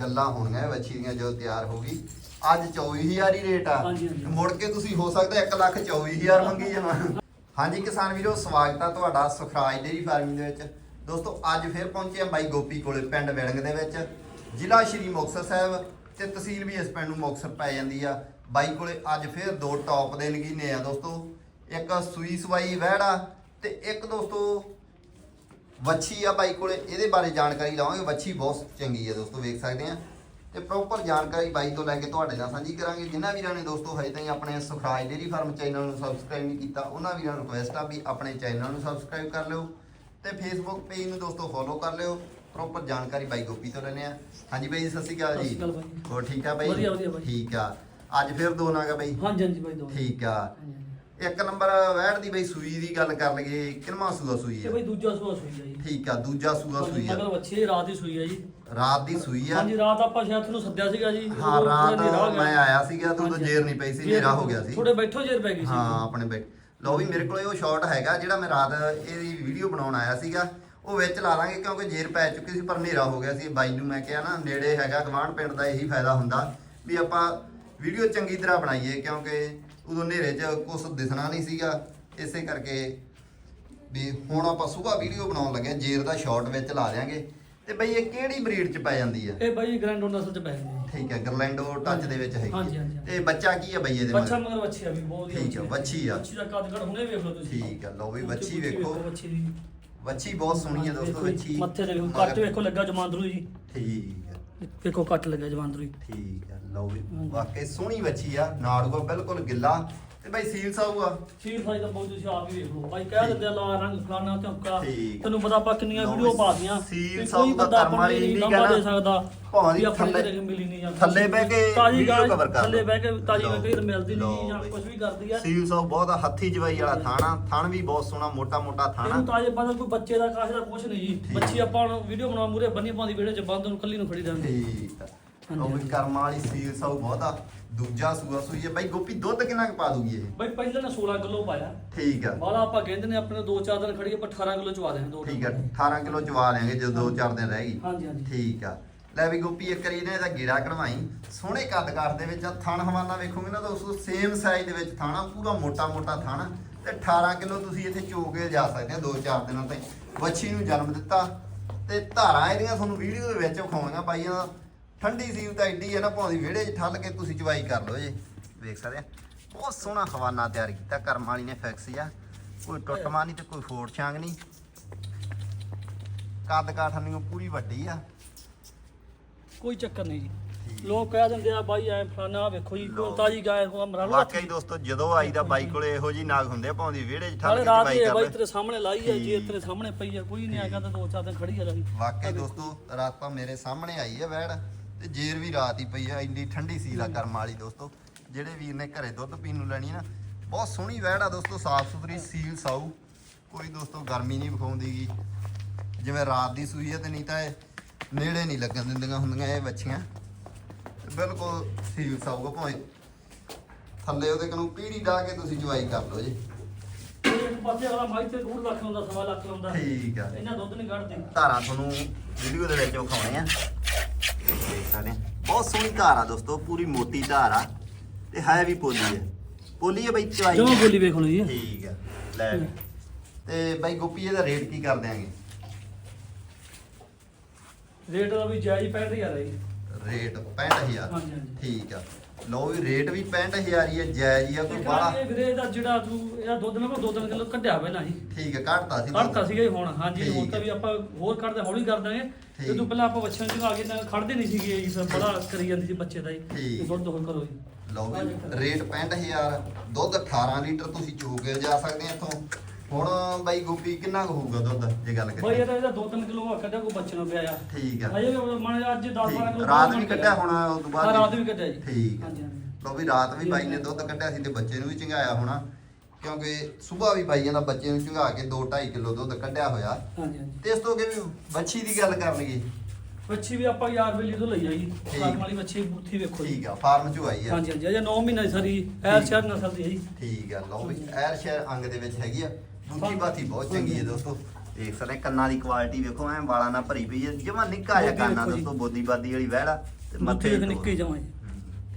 ਗੱਲਾਂ ਇਹ ਵੱਛੀ ਦੀਆਂ ਜਦੋਂ ਤਿਆਰ ਹੋ ਗਈ। ਅੱਜ 24000 ਹੀ ਰੇਟ ਆ। ਹਾਂਜੀ, ਹਾਂਜੀ। ਮੁੜ ਕੇ ਤੁਸੀਂ ਹੋ ਸਕਦਾ 1 ਲੱਖ 24000 ਮੰਗੀ ਜਾਣਾ। ਹਾਂਜੀ ਕਿਸਾਨ ਵੀਰੋ ਸਵਾਗਤ ਆ ਤੁਹਾਡਾ ਸੁਖਰਾਜ ਡੇਰੀ ਫਾਰਮਿੰਗ ਦੇ ਵਿੱਚ। ਦੋਸਤੋ ਅੱਜ ਫਿਰ ਪਹੁੰਚੇ ਆ ਬਾਈ ਗੋਪੀ ਕੋਲੇ ਪਿੰਡ ਵਿੜੰਗ ਦੇ ਵਿੱਚ। ਜ਼ਿਲ੍ਹਾ ਸ਼੍ਰੀ ਮੁਕਤਸਰ ਸਾਹਿਬ ਤੇ ਤਹਿਸੀਲ ਵੀ ਇਸ ਪਿੰਡ ਨੂੰ ਮੁਕਤਸਰ ਪੈ ਜਾਂਦੀ ਆ। ਬਾਈ ਕੋਲੇ ਅੱਜ ਫਿਰ ਦੋ ਟੌਪ ਦੇ ਨਗੀਨੇ ਆ ਦੋਸਤੋ। ਇੱਕ ਸੂਈ ਸਵਾਈ ਵਹਿੜਾ ਤੇ ਇੱਕ ਦੋਸਤੋ ਵੱਛੀ ਆ ਬਾਈ ਕੋਲੇ ਇਹਦੇ ਬਾਰੇ ਜਾਣਕਾਰੀ ਲਵਾਂਗੇ। ਵੱਛੀ ਬਹੁਤ ਚੰਗੀ ਹੈ ਦੋਸਤੋ ਵੇਖ ਸਕਦੇ ਆ। ਤੇ ਪ੍ਰੋਪਰ ਜਾਣਕਾਰੀ ਬਾਈ ਤੋਂ ਲੈ ਕੇ ਤੁਹਾਡੇ ਨਾਲ ਸਾਂਝੀ ਕਰਾਂਗੇ। ਜਿਨ੍ਹਾਂ ਵੀਰਾਂ ਨੇ ਦੋਸਤੋ ਹਜੇ ਤਾਈਂ ਆਪਣੇ ਸੁਖਰਾਜ ਡੇਰੀ ਫਾਰਮ ਚੈਨਲ ਨੂੰ ਸਬਸਕ੍ਰਾਈਬ ਨਹੀਂ ਕੀਤਾ ਉਹਨਾਂ ਵੀਰਾਂ ਨੂੰ ਰਿਕੁਐਸਟ ਆ ਵੀ ਆਪਣੇ ਚੈਨਲ ਨੂੰ ਸਬਸਕ੍ਰਾਈਬ ਕਰ ਲਿਓ। ਤੇ ਫੇਸਬੁੱਕ ਪੇਜ ਨੂੰ ਦੋਸਤੋ ਫੋਲੋ ਕਰ ਲਿਓ। ਪ੍ਰੋਪਰ ਜਾਣਕਾਰੀ ਬਾਈ ਗੋਪੀ ਤੋਂ ਲੈਣੇ ਆ। ਹਾਂਜੀ ਬਾਈ ਜੀ, ਸਤਿ ਸ਼੍ਰੀ ਅਕਾਲ ਸਤਿ ਜੀ ਸ਼੍ਰੀ ਅਕਾਲ ਬਾਈ। ਹੋਰ ਠੀਕ ਆ ਬਾਈ? ਵਧੀਆ, ਵਧੀਆ ਬਾਈ। ਠੀਕ ਆ। ਅੱਜ ਫਿਰ ਦੋ ਨਾਗਾ ਬਾਈ? ਹਾਂਜੀ ਹਾਂਜੀ ਬਾਈ ਦੋ। ਠੀਕ ਆ। ਇੱਕ ਨੰਬਰ ਵੈੜ ਦੀ ਬਈ ਸੂਈ ਦੀ ਗੱਲ ਕਰ ਲਈਏ ਕਿੰਨਵਾਂ ਸੂਆ ਸੂਈ ਆ? ਬਾਈ ਦੂਜਾ ਸੂਆ ਸੂਈ ਆ ਜੀ। ਠੀਕ ਆ ਦੂਜਾ ਸੂਆ ਸੂਈ ਮਗਰ ਆ ਬੱਚੇ ਰਾਤ ਦੀ ਸੂਈ ਆ ਜੀ। ਰਾਤ ਦੀ ਸੂਈ ਆ? ਹਾਂਜੀ ਰਾਤ ਆਪਾਂ ਸ਼ਾਇਦ ਤੁਹਾਨੂੰ ਸੱਦਿਆ ਸੀਗਾ ਜੀ। ਹਾਂ ਉਦੋਂ ਰਾਤ ਥੋੜ੍ਹਾ ਹਨੇਰਾ ਹੋ ਗਿਆ। ਮੈਂ ਆਇਆ ਸੀਗਾ ਤੂੰ ਤਾਂ ਹਾਂਜੀ। ਜੇਰ ਨਹੀਂ ਪਈ ਸੀ ਜੇਰ ਹਨੇਰਾ ਹੋ ਗਿਆ ਸੀ। ਥੋੜੇ ਬੈਠੋ ਜੇਰ ਪੈ ਗਈ ਸੀ। ਹਾਂ ਆਪਣੇ ਬੈਠ ਲਓ ਵੀ ਮੇਰੇ ਕੋਲੇ ਉਹ ਸ਼ਾਟ ਹੈਗਾ ਜਿਹੜਾ ਮੈਂ ਰਾਤ ਇਹਦੀ ਵੀਡੀਓ ਬਣਾਉਣ ਆਇਆ ਸੀਗਾ। ਉਹ ਵਿੱਚ ਲਾ ਲਾਂਗੇ ਕਿਉਂਕਿ ਜੇਰ ਪੈ ਚੁੱਕੀ ਸੀ ਪਰ ਹਨੇਰਾ ਹੋ ਗਿਆ ਸੀ। ਬਾਈ ਨੂੰ ਮੈਂ ਕਿਹਾ ਨਾ ਨੇੜੇ ਹੈਗਾ ਗਵਾਂਢ ਪਿੰਡ ਦਾ ਇਹੀ ਫਾਇਦਾ ਹੁੰਦਾ ਵੀ ਆਪਾਂ ਵੀਡੀਓ ਚੰਗੀ ਤਰ੍ਹਾਂ ਬਣਾਈਏ ਕਿਉਂਕਿ ਉਦੋਂ ਹਨੇਰੇ 'ਚ ਕੁਝ ਦਿਸਣਾ ਨਹੀਂ ਸੀਗਾ। ਇਸੇ ਕਰਕੇ ਵੀ ਹੁਣ ਆਪਾਂ ਸਵੇਰ ਵੀਡੀਓ ਬਣਾਉਣ ਲੱਗੇ ਹਾਂ, ਜੇਰ ਦਾ ਸ਼ਾਟ ਵਿੱਚ ਲਾ ਦਿਆਂਗੇ। ਤੇ ਬਈ ਇਹ ਕਿਹੜੀ ਬਰੀਡ 'ਚ ਪੈ ਜਾਂਦੀ ਆ? ਇਹ ਬਾਈ ਗ੍ਰੈਂਡੋ ਨਸਲ ਚ ਪੈ ਜਾਂਦੇ ਜੀ ਠੀਕ ਹੈ ਗਰਲੈਂਡੋ ਟੱਚ ਦੇ ਵਿੱਚ ਹੈਗੀ ਹਾਂਜੀ, ਹੈ। ਹਾਂਜੀ। ਤੇ ਬੱਚਾ ਕੀ ਹੈ ਬਈ ਇਹਦੇ ਬੱਚਾ ਮਗਰ ਮਗਰ ਬੱਚੀ ਆ ਵੀ ਬਹੁਤ ਵਧੀਆ ਠੀਕ ਆ, ਵੱਛੀ ਆ। ਬੱਚੀ ਦਾ ਕੱਦ ਕੱਦ ਹੁਣੇ ਵੇਖ ਲਓ ਤੁਸੀਂ। ਠੀਕ ਆ ਲਓ ਵੱਛੀ ਉੱਚੀ ਵੇਖੋ। ਬੱਚੀ ਦੀ। ਵੱਛੀ ਬਹੁਤ ਸੋਹਣੀ ਹੈ ਦੋਸਤੋ ਵੱਛੀ। ਮੱਥੇ ਤੇ ਵੇਖੋ ਮਗਰ- ਕੱਟ ਵੇਖੋ ਲੱਗਾ ਜਮਾਂਦਰੂ ਜੀ। ਠੀਕ। ਹੈ ਵੇਖੋ ਕੱਟ ਲੱਗਾ ਜਮਾਂਦਰੂ ਜੀ ਠੀਕ ਆ, ਲਓ ਵੀ ਹਾਂਜੀ। ਵਾਕਈ ਸੋਹਣੀ ਬੱਚੀ ਆ, ਨਾੜੂਆ ਬਿਲਕੁਲ ਗਿੱਲਾ ਤੇ ਬਈ ਸੀਲ ਸਾਊਗਾ ਸ਼ੀਰ ਫਾਈ ਦਾ ਬਹੁਤ ਤੁਸੀਂ ਆਪ ਹੀ ਵੇਖ ਲਓ। ਬਾਈ ਕਹਿ ਦਿੰਦੇ ਆ ਲਾ ਰੰਗ ਫਲਾਣਾ ਠੀਕ। ਤੈਨੂੰ ਪਤਾ ਆਪਾਂ ਕਿੰਨੀਆਂ ਵੀਡੀਓ ਪਾਦੀਆਂ ਸੀਲ ਸਾਊ ਦਾ ਕਰਮ ਵਾਲੀ ਨਹੀਂ ਕਹਿਣਾ। ਦੇ ਸਕਦਾ ਭਾਵੇਂ ਵੀ ਆਪਣੇ ਥੱਲੇ- ਘਰੇ ਮਿਲੀ ਨਹੀਂ ਜਾਂ ਥੱਲੇ ਬਹਿ ਕੇ ਤਾਜੀ video cover ਕਰ ਥੱਲੇ ਲਓ। ਬਹਿ ਕੇ ਤਾਜੀ ਲਓ ਕਈ ਤਾਂ ਮਿਲਦੀ ਨਹੀਂ ਲਓ ਜਾਂ ਬਈ। ਕੁਝ ਵੀ ਕਰਦੀ ਆ। ਸੀਲ ਸਾਊ ਬਹੁਤ ਆ, ਹੱਥੀ ਜਵਾਈ ਵਾਲਾ ਥਾਣਾ। ਥਣ ਵੀ ਬਹੁਤ ਸੋਹਣਾ ਮੋਟਾ ਮੋਟਾ ਇਹਨੂੰ ਥਾਣਾ ਤਾਜੇ ਬਦਲ ਕੋਈ ਬੱਚੇ ਦਾ ਕਾਸ਼ ਦਾ ਕੁਝ ਨਹੀਂ ਜੀ। ਬੱਚੀ ਆਪਾਂ ਨੂੰ ਵੀਡੀਓ ਬਣਾ ਮੂਰੇ ਬੰਨੀ ਪਾਉਂਦੀ ਵੀਡੀਓ ਚ ਬੰਦ ਨੂੰ ਕੱਲੀ ਨੂੰ ਫੜੀ ਦਾਂਗੇ ਠੀਕ ਆ। ਲਓ ਵੀ। ਕਰਮ ਵਾਲੀ ਸੀਲ ਸਾਊ ਬਹੁਤ। ਆ ਦੂਜਾ ਸੂਆ ਸੂਈ ਹੈ। ਬਈ ਗੋਪੀ ਦੁੱਧ ਕਿੰਨਾ ਕੁ ਪਾ ਦੂਗੀ ਇਹ? ਬਾਈ ਪਹਿਲਾਂ ਨੇ 16 ਕਿਲੋ ਪਾਇਆ ਠੀਕ ਆ। ਬਾਅਦ ਆਪਾਂ ਕਹਿੰਦੇ ਨੇ ਆਪਣੇ 2-4 ਦਿਨ ਖੜੀ ਆਪਾਂ 18 ਕਿਲੋ ਚਵਾ ਦੇਣਾ ਦੋ ਠੀਕ ਆ 18 ਕਿਲੋ ਚਵਾ ਲੈਂਗੇ ਜਦੋਂ 2-4 ਦਿਨ ਰਹਿ ਗਈ। ਹਾਂਜੀ ਹਾਂਜੀ। ਠੀਕ ਆ। ਲੈ ਵੀ ਗੋਪੀ ਇੱਕ ਵਾਰੀ ਇਹਨੇ ਇਹਦਾ ਗੇੜਾ ਕਢਵਾਈ। ਸੋਹਣੇ ਕੱਦ ਕਾਠ ਦੇ ਵਿੱਚ ਆ ਥਣ ਹਵਾਨਾ ਵੇਖੋਗੇ ਨਾ ਦੋਸਤੋ ਸੇਮ ਸਾਈਜ਼ ਦੇ ਵਿੱਚ ਥਾਣਾ ਪੂਰਾ ਮੋਟਾ ਮੋਟਾ ਥਾਣਾ। ਤੇ 18 ਕਿਲੋ ਤੁਸੀਂ ਇੱਥੇ ਚੋ ਕੇ ਜਾ ਸਕਦੇ ਆ 2-4 ਦਿਨਾਂ ਤਾਈਂ। ਵੱਛੀ ਨੂੰ ਜਨਮ ਦਿੱਤਾ। ਤੇ ਧਾਰਾਂ ਇਹਦੀਆਂ ਤੁਹਾਨੂੰ ਵੀਡੀਓ ਦੇ ਵਿੱਚ ਵਿਖਾਉਣੀਆਂ ਪਾਈਆਂ ਠੰਡੀ ਸੀ ਤਾਂ ਐਡੀ ਹੈ ਨਾ ਭਾਵੇਂ ਵਿਹੜੇ 'ਚ ਠੱਲ ਕੇ ਤੁਸੀਂ ਚਵਾਈ ਕਰ ਲਓ ਜੀ। ਵੇਖ ਸਕਦੇ ਆ। ਬਹੁਤ ਸੋਹਣਾ ਹਵਾਨਾ ਤਿਆਰ ਕੀਤਾ ਕਰਮ ਵਾਲੀ ਨੇ ਫਿਕਸ ਆ ਕੋਈ ਟੁੱਟਮਾ ਨਹੀਂ ਤੇ ਕੋਈ ਫੋੜ ਛਾਂਗ ਨਹੀਂ ਕੱਦ ਕਾਠ ਨਹੀਂ ਪੂਰੀ ਵੱਡੀ ਆ। ਕੋਈ ਚੱਕਰ ਨਹੀਂ ਜੀ। ਲੋਕ ਕਹਿ ਦਿੰਦੇ ਆ ਬਾਈ ਐ ਫਲਾਣਾ ਵੇਖੋ ਜੀ ਲਓ। ਤਾਜੀ ਗਾਇ ਹੋ ਮਰਾ ਲਓ ਵਾਕਈ ਦੋਸਤੋ ਜਦੋਂ ਆਈ ਦਾ ਬਾਈ ਕੋਲੇ ਇਹੋ ਜੀ ਨਾਗ ਹੁੰਦੇ ਆ ਭਾਵੇਂ ਵਿਹੜੇ 'ਚ ਠੱਲ ਕੇ ਇਹ ਕਰ ਬਾਈ ਤੇਰੇ ਸਾਹਮਣੇ ਲਾਈ ਹੈ ਜੀ। ਤੇਰੇ ਸਾਹਮਣੇ ਪਈ ਹੈ ਕੋਈ ਨਹੀਂ ਆਗਾ ਤਾਂ ਦੋ ਚਾਰ ਦਿਨ ਖੜੀ ਆ ਰਹੀ। ਵਾਕਈ ਦੋਸਤੋ ਰਾਤ ਤਾਂ ਮੇਰੇ ਸਾਹਮਣੇ ਆਈ ਹੈ ਵੈੜ। ਤੇ ਜੇਰ ਵੀ ਰਾਤ ਹੀ ਪਈ ਆ ਇੰਨੀ ਠੰਡੀ ਸੀ ਲਾ ਕਰਮ ਵਾਲੀ ਦੋਸਤੋ। ਜਿਹੜੇ ਵੀਰ ਨੇ ਘਰੇ ਦੁੱਧ ਪੀਣ ਨੂੰ ਲੈਣੀ ਨਾ ਬਹੁਤ ਸੋਹਣੀ ਵੈੜ ਆ ਦੋਸਤੋ ਸਾਫ਼ ਸੁਥਰੀ ਸੀਲ ਸਾਊ। ਕੋਈ ਦੋਸਤੋ ਗਰਮੀ ਨਹੀਂ ਵਿਖਾਉਂਦੀਗੀ। ਜਿਵੇਂ ਰਾਤ ਦੀ ਸੂਈ ਹੈ ਤੇ ਨਹੀਂ ਤਾਂ ਇਹ ਨੇੜੇ ਨਹੀਂ ਲੱਗਣ ਦਿੰਦੀਆਂ ਹੁੰਦੀਆਂ ਇਹ ਬੱਚੀਆਂ ਬਿਲਕੁਲ ਸੀਲ ਸਾਊਗਾ ਭਾਵੇਂ। ਥੱਲੇ ਉਹਦੇ ਕੋਲੋਂ ਪੀੜੀ ਡਾ ਕੇ ਤੁਸੀਂ ਜਵਾਈ ਕਰ ਲਓ ਜੀ। ਇੱਕ ਪਾਸੇ ਵਾਲਾ ਮਾਈ ਤੇ 2 ਲੱਖ ਲਾਉਂਦਾ ਸਵਾ ਲੱਖ ਲਾਉਂਦਾ। ਠੀਕ ਆ। ਇਹਨਾਂ ਦੁੱਧ ਨਹੀਂ ਕੱਢਦੇ। ਧਾਰਾਂ ਤੁਹਾਨੂੰ ਵੀਡੀਓ ਦੇ ਵਿੱਚ ਵਿਖਾਉਣੇ ਆ। ਸਕਦੇ ਆ ਬਹੁਤ ਸੋਹਣੀ ਧਾਰ ਆ ਦੋਸਤੋ ਪੂਰੀ ਮੋਟੀ ਧਾਰ ਆ ਤੇ ਹੈ ਵੀ ਪੋਲੀ ਹੈ। ਪੋਲੀ ਹੈ ਬਈ ਚਵਾਈ ਜਮਾ ਬੋਲੀ ਵੇਖ ਲਓ ਜੀ। ਠੀਕ ਆ ਲੈ ਵੀ। ਤੇ ਬਾਈ ਗੋਪੀ ਇਹਦਾ ਰੇਟ ਕੀ ਕਰ ਦਿਆਂਗੇ? ਰੇਟ ਦਾ ਵੀ ਜਾਇਜ਼ ਪੈ ਰਹੀ ਆ ਰਹੀ ਰੇਟ 65000 ਹਾਂਜੀ ਹਾਂਜੀ। ਠੀਕ ਆ। ਲਓ ਵੀ ਰੇਟ ਵੀ 65000 ਹੀ ਹੈ ਜਾਇਜ਼ ਹੀ ਆ ਕੋਈ ਬਾਹਲਾ ਇਹ ਵੀਰੇ ਦਾ ਜਿਹੜਾ ਤੂੰ ਇਹਦਾ ਦੁੱਧ ਨਾ ਦੋ ਤਿੰਨ ਕਿਲੋ ਕੱਢਿਆ ਪਹਿਲਾਂ ਹੀ ਠੀਕ ਹੈ ਘਟਤਾ ਸੀ ਕੱਢਤਾ ਸੀਗਾ ਜੀ ਹੁਣ। ਹਾਂਜੀ ਹੁਣ ਤਾਂ ਹੈ। ਵੀ ਆਪਾਂ ਹੋਰ ਕੱਢਦੇ ਹੌਲੀ ਕਰ ਦਾਂਗੇ। ਜਦੋਂ ਪਹਿਲਾਂ ਆਪਾਂ ਬੱਚਿਆਂ ਨੂੰ ਆ ਕੇ ਨਾ ਖੜਦੇ ਨਹੀਂ ਸੀਗੇ ਸਭ ਬੜਾ ਕਰੀ ਜਾਂਦੀ ਸੀ ਬੱਚੇ ਦਾ ਤੇ ਦੁੱਧ ਹੋਰ ਕਰੋ ਜੀ ਲਓ ਵੀ ਰੇਟ 65000 ਦੁੱਧ 18 ਲੀਟਰ ਤੁਸੀਂ ਚੋ ਕੇ ਜਾ ਸਕਦੇ ਆ ਇੱਥੋਂ। ਹੁਣ ਬਾਈ ਗੋਪੀ ਕਿੰਨਾ ਕੁ ਹੋਊਗਾ ਦੁੱਧ ਜੇ ਗੱਲ ਬਈ ਕਰੀਏ ਇਹਦਾ ਇਹਦਾ ਦੋ ਤਿੰਨ ਕਿਲੋ ਕੱਢਿਆ ਕੋਈ ਪਿਆ ਆ। ਠੀਕ ਆ। ਅਜੇ ਮਨ ਅੱਜ 10 12 ਠੀਕ ਕਿਲੋ ਰਾਤ ਵੀ ਕੱਢਿਆ ਹੋਣਾ ਉਸ ਤੋਂ ਬਾਅਦ ਹਾਂ, ਰਾਤ ਵੀ। ਕੱਢਿਆ ਜੀ। ਠੀਕ ਲਓ ਵੀ ਰਾਤ ਵੀ ਬਾਈ ਨੇ ਦੁੱਧ ਕੱਢਿਆ ਸੀ ਤੇ ਬੱਚੇ ਨੂੰ ਵੀ ਚੰਗਾਇਆ ਹੋਣਾ। ਕਿਉਂਕਿ ਸਵੇਰ ਵੀ ਬਾਈਆਂ ਦਾ ਬੱਚੇ ਨੂੰ ਚੰਗਾ ਕੇ 2.5 ਕਿਲੋ ਦੁੱਧ ਕੱਢਿਆ ਹੋਇਆ। ਹਾਂਜੀ ਹਾਂਜੀ। ਤੇ ਇਸ ਤੋਂ ਅੱਗੇ ਵੀ ਬੱਚੀ ਦੀ ਗੱਲ ਕਰ ਲਈਏ ਬੱਚੀ ਵੀ ਆਪਾਂ ਯਾਰ ਵੇਲੀ ਤੋਂ ਲਈ ਆ ਜੀ ਠੀਕ। ਫਾਰਮ ਵਾਲੀ ਬੱਚੀ ਬੂਥੀ ਵੇਖੋ ਜੀ। ਠੀਕ ਆ ਫਾਰਮ ਚੋਂ ਆਈ ਆ। ਹਾਂਜੀ ਹਾਂਜੀ ਅਜੇ 9 ਮਹੀਨੇ ਦੀ ਸਾਰੀ ਐਰ ਸ਼ਹਿਰ ਨਸਲ ਦੀ ਹੈ ਜੀ ਠੀਕ ਆ ਲਓ ਵੀ ਐਰ ਸ਼ਹਿਰ ਅੰਗ ਦੇ ਵਿੱਚ ਹੈਗੀ ਆ। ਦੂਜੀ ਬਾਤੀ ਬਹੁਤ ਚੰਗੀ ਹੈ ਦੋਸਤੋ। ਦੇਖ ਸਕਦੇ ਕੰਨਾਂ ਦੀ ਕੁਆਲਿਟੀ ਵੇਖੋ ਐ ਵਾਲਾਂ ਨਾਲ ਭਰੀ ਪਈ ਹੈ ਜਮਾ ਨਿੱਕਾ ਜਿਹਾ ਕੰਨਾਂ। ਦੋਸਤੋ ਬੋਦੀ ਬਾਦੀ ਵਾਲੀ ਵਹਿੜਾ ਤੇ ਮੱਥੇ। ਨਿੱਕੀ ਜਮਾਂ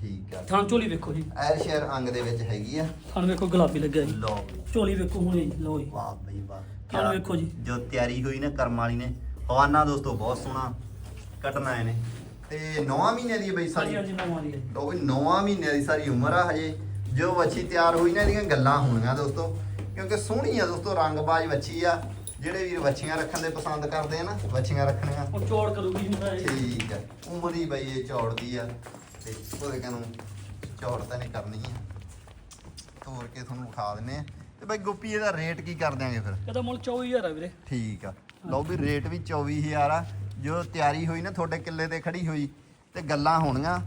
ਠੀਕ ਆ। ਥਾਂ ਝੋਲੀ ਵੇਖੋ ਜੀ। ਐਰ ਸ਼ੇਰ ਅੰਗ ਦੇ ਵਿੱਚ ਹੈਗੀ ਆ। ਥਾਂ ਵੇਖੋ ਗੁਲਾਬੀ ਲੱਗਿਆ ਜੀ। ਲਓ ਬਈ, ਝੋਲੀ ਵੇਖੋ ਹੁਣੇ ਜੀ ਲਓ ਜੀ। ਵਾਹ ਬਈ ਵਾਹ। ਕਿਆ- ਵੇਖੋ ਜੀ। ਜੋ ਤਿਆਰੀ ਹੋਈ ਨਾ ਕਰਮ ਵਾਲੀ ਨੇ ਹਵਾਨਾ ਦੋਸਤੋ ਬਹੁਤ ਸੋਹਣਾ ਕੱਟਣਾ ਇਹਨੇ। ਤੇ 9 ਮਹੀਨੇ ਦੀ ਬਈ ਹਾਂਜੀ ਸਾਰੀ। ਹਾਂਜੀ ਨਵਾਂ ਦੀ ਹੈ ਜੀ। ਲੋ ਵੀ 9 ਮਹੀਨਿਆਂ ਦੀ ਸਾਰੀ ਉਮਰ ਆ ਹਜੇ। ਜੋ ਵੱਛੀ ਤਿਆਰ ਹੋਈ ਨਾ ਇਹਦੀਆਂ ਗੱਲਾਂ ਹੋਣੀਆਂ ਦੋਸਤੋ। ਕਿਉਂਕਿ ਸੋਹਣੀ ਆ ਦੋਸਤੋ ਰੰਗਬਾਜ਼ ਵੱਛੀ ਆ। ਜਿਹੜੇ ਵੀਰ ਵੱਛੀਆਂ ਰੱਖਣ ਦੇ ਪਸੰਦ ਕਰਦੇ ਆ ਨਾ ਵੱਛੀਆਂ ਰੱਖਣੀਆਂ। ਉਹ ਚੌੜ ਕਰੂਗੀ ਜੀ ਠੀਕ ਆ। ਉਮਰ ਹੀ ਬਈ ਇਹ ਚੌੜਦੀ ਆ। ਤੇ ਉਹਦੇ ਕਨੂੰ ਚੌੜ ਤਾਂ ਨਹੀਂ ਕਰਨੀ ਆ। ਤੋੜ ਕੇ ਤੁਹਾਨੂੰ ਵਿਖਾ ਦਿੰਨੇ ਆ। ਤੇ ਬਈ ਗੋਪੀ ਇਹਦਾ ਰੇਟ ਕੀ ਕਰ ਦਿਆਂਗੇ ਫਿਰ? ਇਹਦਾ ਮੁੱਲ 24000 ਆ ਵੀਰੇ। ਠੀਕ ਆ। ਲਓ ਵੀ ਰੇਟ ਵੀ 24000 ਆ। ਜੋ ਤਿਆਰੀ ਹੋਈ ਨਾ ਤੁਹਾਡੇ ਕਿੱਲੇ ਤੇ ਖੜੀ ਹੋਈ ਤੇ ਗੱਲਾਂ ਹੋਣੀਆਂ।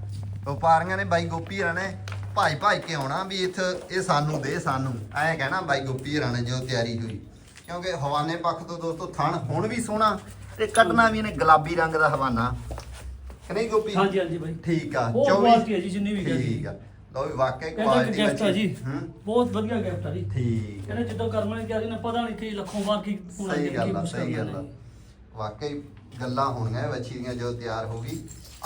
ਵਪਾਰੀਆਂ ਨੇ ਬਾਈ ਗੋਪੀ ਹਰਾਂ ਨੇ ਭਾਈ ਭਾਈ ਕੇ ਆਉਣਾ ਵੀ ਇੱਥੇ ਇਹ ਸਾਨੂੰ ਦੇ ਸਾਨੂੰ। ਐਂ ਕਹਿਣਾ ਬਾਈ ਗੋਪੀ ਹਰਾਂ ਨੇ ਜੋ ਤਿਆਰੀ ਹੋਈ। ਕਿਉਂਕਿ ਹਵਾਨੇ ਪੱਖ ਤੋਂ ਦੋਸਤੋ ਥਣ ਹੁਣ ਵੀ ਸੋਹਣਾ ਤੇ ਕੱਟਣਾ ਵੀ ਇਹਨੇ ਗੁਲਾਬੀ ਰੰਗ ਦਾ ਹਵਾਨਾ। ਕਿ ਨਹੀਂ ਗੋਪੀ? ਹਾਂਜੀ ਹਾਂਜੀ ਬਾਈ। ਠੀਕ ਆ ਬਹੁਤ quality ਹੈ ਜੀ, ਜਿੰਨੀ ਵੀ ਕਹਿ ਠੀਕ ਆ। ਲਓ ਵੀ ਵਾਕਈ ਕੁਆਲਿਟੀ ਗਿਫਟ ਆ ਜੀ। ਬਹੁਤ ਵਧੀਆ ਗਿਫਟ ਆ ਜੀ। ਠੀਕ ਇਹਨੇ ਜਿੱਦੋਂ ਕਰਮ ਨੇ ਕਿਹਾ ਨਾ ਪਤਾ ਨਹੀਂ ਕਿ ਲੱਖੋਂ ਵਾਰ ਕੀ ਹੋਣਾ ਸਹੀ ਗੱਲ ਆ ਸਹੀ ਗੱਲ ਆ। ਵਾਕਈ ਗੱਲਾਂ ਹੋਣੀਆਂ ਵੱਛੀ ਦੀਆਂ ਜੋ ਤਿਆਰ ਹੋ ਗਈ।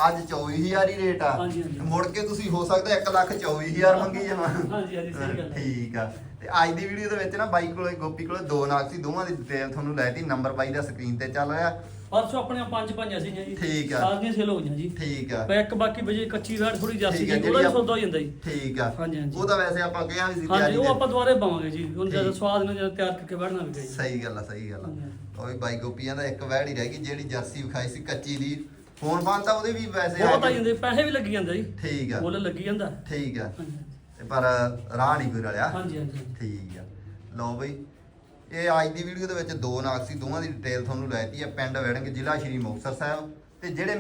ਅੱਜ 24000 ਹੀ ਰੇਟ ਆ। ਹਾਂਜੀ, ਹਾਂਜੀ। ਮੁੜ ਕੇ ਤੁਸੀਂ ਹੋ ਸਕਦਾ 1 ਲੱਖ 24000 ਮੰਗੀ ਜਾਣਾ। ਹਾਂਜੀ ਹਾਂਜੀ ਸਹੀ ਗੱਲ ਠੀਕ ਆ। ਤੇ ਅੱਜ ਦੀ ਵੀਡੀਓ ਦੇ ਵਿੱਚ ਨਾ ਬਾਈ ਕੋਲੇ ਗੋਪੀ ਕੋਲੇ ਦੋ ਨਾਗ ਸੀ ਦੋਵਾਂ ਦੀ ਡਿਟੇਲ ਤੁਹਾਨੂੰ ਲੈ ਦਿੱਤੀ। ਨੰਬਰ ਬਾਈ ਦਾ ਸਕਰੀਨ ਤੇ ਚੱਲ ਰਿਹਾ। ਪਰਸੋਂ ਆਪਣੀਆਂ ਪੰਜ ਪੰਜਾਂ ਸੀਗੀਆਂ ਜੀ। ਠੀਕ ਆ। ਸਾਰੀਆਂ ਸੇਲ ਹੋ ਗਈਆਂ ਜੀ। ਠੀਕ ਆ। ਇੱਕ ਬਾਕੀ ਵਜੇ ਕੱਚੀ ਵੇੜ ਥੋੜੀ ਜਾਸੀ ਜੀ ਉਹਦਾ ਵੀ ਸੌਦਾ ਹੋ ਜਾਂਦਾ ਜੀ। ਠੀਕ ਆ। ਹਾਂਜੀ, ਹਾਂਜੀ। ਉਹ ਤਾਂ ਵੈਸੇ ਆਪਾਂ ਕਿਹਾ ਵੀ ਸੀ ਹਾਂਜੀ ਉਹ ਆਪਾਂ ਦੁਬਾਰੇ ਪਾਵਾਂਗੇ ਜੀ। ਹੁਣ ਠੀਕ। ਸਵਾਦ ਨਾਲ ਜਦ ਤਿਆਰ ਕਰਕੇ ਬੈਠਣਾ ਵੀ ਗਈ ਸਹੀ ਗੱਲ ਆ ਸਹੀ ਗੱਲ ਆ। ਉਹ ਵੀ ਬਾਈ ਗੋਪੀਆਂ ਦਾ ਇੱਕ ਵਹਿੜ ਹੀ ਰਹਿ ਗਈ ਜਿਹੜੀ ਜਰਸੀ ਵਿਖਾਈ ਸੀ ਕੱਚੀ ਦੀ। ਫੋਨ ਬੰਦ ਤਾਂ ਉਹਦੇ ਵੀ ਵੈਸੇ ਆ ਬਹੁਤ ਆ। ਜਾਂਦੇ ਪੈਸੇ ਵੀ ਲੱਗੀ ਜਾਂਦੇ ਜੀ। ਠੀਕ ਆ। ਮੁੱਲ ਲੱਗੀ ਜਾਂਦਾ। ਠੀਕ ਆ। ਪਰ ਰਾਹ ਨਹੀਂ ਕੋਈ ਰਲਿਆ। ਹਾਂਜੀ ਹਾਂਜੀ। ਠੀਕ ਆ। ਲਓ ਬਈ ਇਹ ਅੱਜ ਦੀ ਵੀਡੀਓ ਦੇ ਵਿੱਚ ਦੋ ਨਾਗ ਸੀ, ਦੋਵਾਂ ਦੀ ਡਿਟੇਲ ਤੁਹਾਨੂੰ ਲੈਤੀ ਹੈ, ਪਿੰਡ ਵੜਨਗੇ ਜ਼ਿਲ੍ਹਾ ਸ਼੍ਰੀ ਮੁਕਤਸਰ ਸਾਹਿਬ। ਤੇ ਜਿਹੜੇ